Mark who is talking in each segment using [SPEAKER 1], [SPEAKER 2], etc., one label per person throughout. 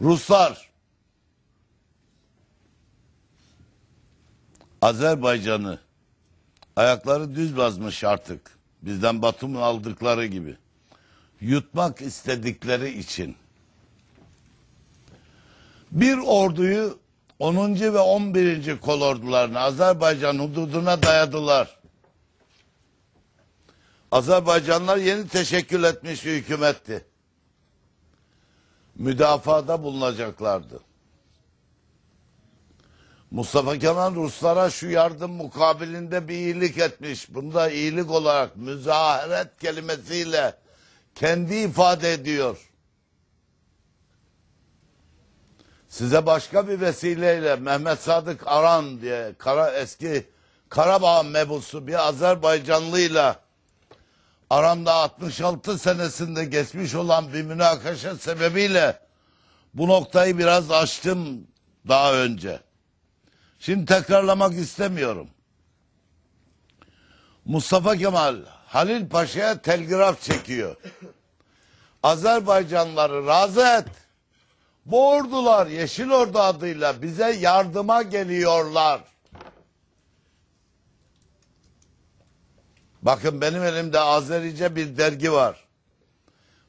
[SPEAKER 1] Ruslar Azerbaycan'ı ayakları düz basmış artık. Bizden Batum'u aldıkları gibi. Yutmak istedikleri için bir orduyu 10. ve 11. kolordularını Azerbaycan hududuna dayadılar. Azerbaycanlar yeni teşekkül etmiş bir hükümetti. Müdafada bulunacaklardı. Mustafa Kemal Ruslara şu yardım mukabilinde bir iyilik etmiş. Bunda iyilik olarak müzaheret kelimesiyle kendi ifade ediyor. Size başka bir vesileyle Mehmet Sadık Aran diye kara, eski Karabağ mebusu bir Azerbaycanlıyla aramda 66 senesinde geçmiş olan bir münakaşa sebebiyle bu noktayı biraz açtım daha önce. Şimdi tekrarlamak istemiyorum. Mustafa Kemal Halil Paşa'ya telgraf çekiyor. Azerbaycanlıları razı et. Bu ordular Yeşil Ordu adıyla bize yardıma geliyorlar. Bakın benim elimde Azerice bir dergi var.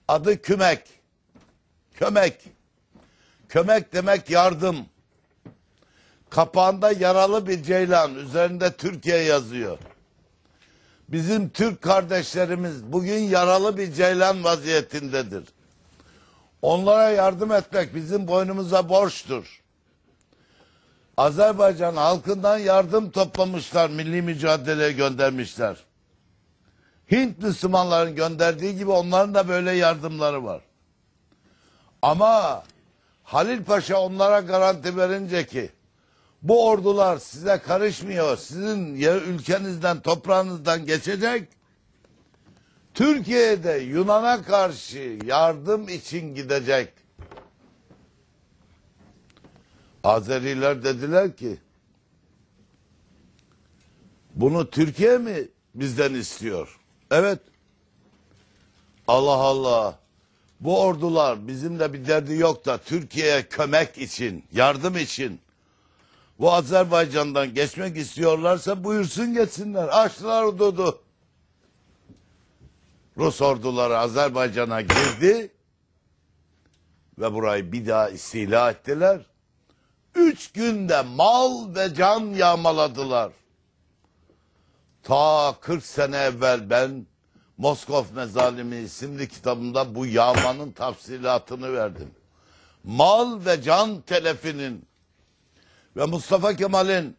[SPEAKER 1] Adı Kümek. Kömek. Kömek demek yardım. Kapağında yaralı bir ceylan, üzerinde Türkiye yazıyor. Bizim Türk kardeşlerimiz bugün yaralı bir ceylan vaziyetindedir. Onlara yardım etmek bizim boynumuza borçtur. Azerbaycan halkından yardım toplamışlar, milli mücadeleye göndermişler. Hint Müslümanların gönderdiği gibi onların da böyle yardımları var. Ama Halil Paşa onlara garanti verince ki bu ordular size karışmıyor. Sizin yer, ülkenizden, toprağınızdan geçecek. Türkiye'de Yunan'a karşı yardım için gidecek. Azeriler dediler ki bunu Türkiye mi bizden istiyor? Evet. Allah Allah. Bu ordular bizimle bir derdi yok da Türkiye'ye kömek için, yardım için bu Azerbaycan'dan geçmek istiyorlarsa buyursun geçsinler. Açtılar hududu. Rus orduları Azerbaycan'a girdi ve burayı bir daha istila ettiler. Üç günde mal ve can yağmaladılar. Ta 40 sene evvel ben Moskov Mezalimi isimli kitabımda bu yağmanın tafsilatını verdim. Mal ve can telefinin ve Mustafa Kemal'in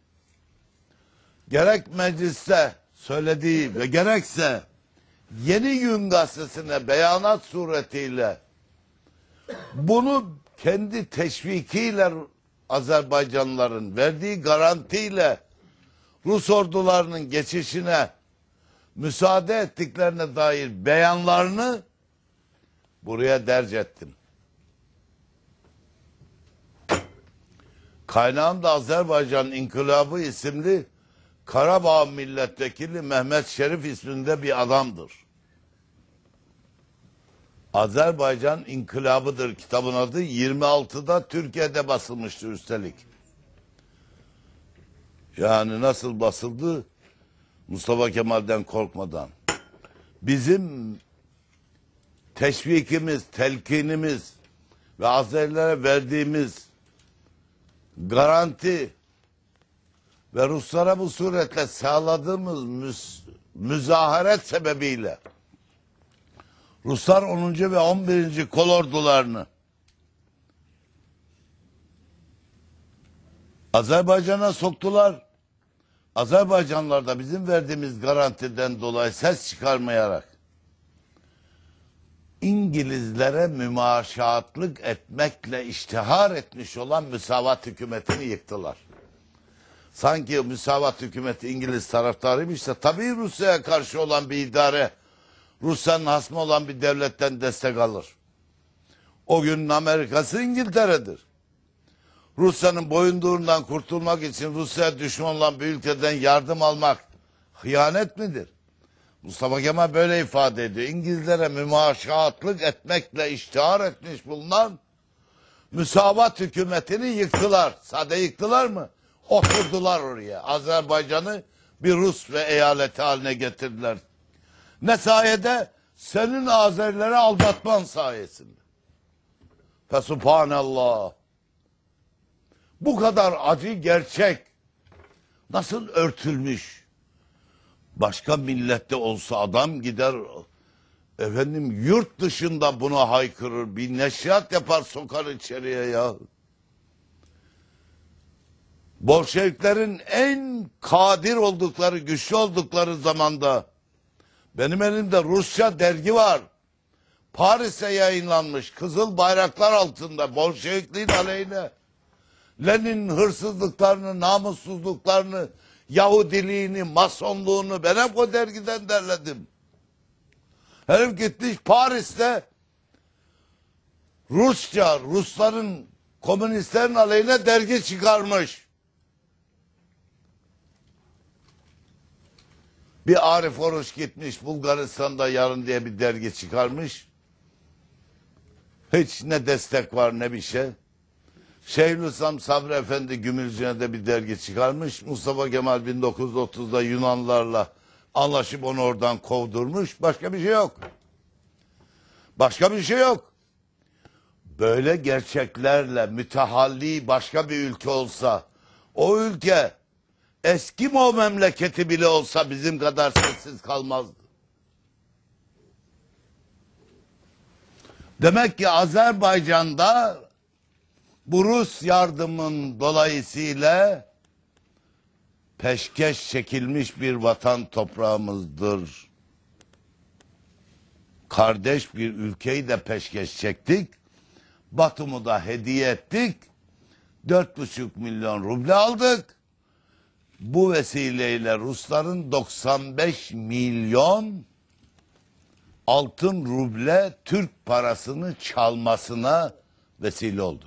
[SPEAKER 1] gerek mecliste söylediği ve gerekse Yeni Gün gazetesine beyanat suretiyle bunu kendi teşvikiyle Azerbaycanlıların verdiği garantiyle Rus ordularının geçişine müsaade ettiklerine dair beyanlarını buraya derc ettim. Kaynağım da Azerbaycan İnkılabı isimli Karabağ milletvekili Mehmet Şerif isminde bir adamdır. Azerbaycan İnkılabıdır kitabın adı 26'da Türkiye'de basılmıştı üstelik. Yani nasıl basıldı? Mustafa Kemal'den korkmadan. Bizim teşvikimiz, telkinimiz ve Azerilere verdiğimiz garanti ve Ruslara bu suretle sağladığımız müz, müzaharet sebebiyle Ruslar 10. ve 11. kolordularını Azerbaycan'a soktular. Azerbaycanlılar da bizim verdiğimiz garantiden dolayı ses çıkarmayarak İngilizlere mümaşaatlık etmekle iştihar etmiş olan müsavat hükümetini yıktılar. Sanki müsavat hükümeti İngiliz taraftarıymış da tabii Rusya'ya karşı olan bir idare Rusya'nın hasmı olan bir devletten destek alır. O günün Amerika'sı İngiltere'dir. Rusya'nın boyunduruğundan kurtulmak için Rusya'ya düşman olan bir ülkeden yardım almak hıyanet midir? Mustafa Kemal böyle ifade ediyor. İngilizlere mümaşaatlık etmekle iştihar etmiş bulunan müsavat hükümetini yıktılar. Sade yıktılar mı? Oturdular oraya. Azerbaycan'ı bir Rus ve eyaleti haline getirdiler. Ne sayede? Senin Azerileri aldatman sayesinde. Fesubhanallah. Bu kadar acı gerçek nasıl örtülmüş? Başka millette olsa adam gider efendim yurt dışında buna haykırır. Bir neşriyat yapar sokar içeriye ya. Bolşeviklerin en kadir oldukları, güçlü oldukları zamanda benim elimde Rusça dergi var. Paris'te yayınlanmış Kızıl Bayraklar altında Bolşevikliğin aleyhine. Lenin'in hırsızlıklarını, namussuzluklarını, Yahudiliğini, masonluğunu ben hep o dergiden derledim. Herif gitmiş Paris'te Rusça, Rusların, komünistlerin aleyhine dergi çıkarmış. Bir Arif Oruç gitmiş Bulgaristan'da yarın diye bir dergi çıkarmış. Hiç ne destek var ne bir şey. Şeyhülislam Sabri Efendi Gümülcü'ne de bir dergi çıkarmış. Mustafa Kemal 1930'da Yunanlarla anlaşıp onu oradan kovdurmuş. Başka bir şey yok. Başka bir şey yok. Böyle gerçeklerle mütehalli başka bir ülke olsa o ülke Eskimo memleketi bile olsa bizim kadar sessiz kalmazdı. Demek ki Azerbaycan'da bu Rus yardımın dolayısıyla peşkeş çekilmiş bir vatan toprağımızdır. Kardeş bir ülkeyi de peşkeş çektik. Batum'u da hediye ettik. Dört buçuk milyon ruble aldık. Bu vesileyle Rusların 95 milyon altın ruble Türk parasını çalmasına vesile oldu.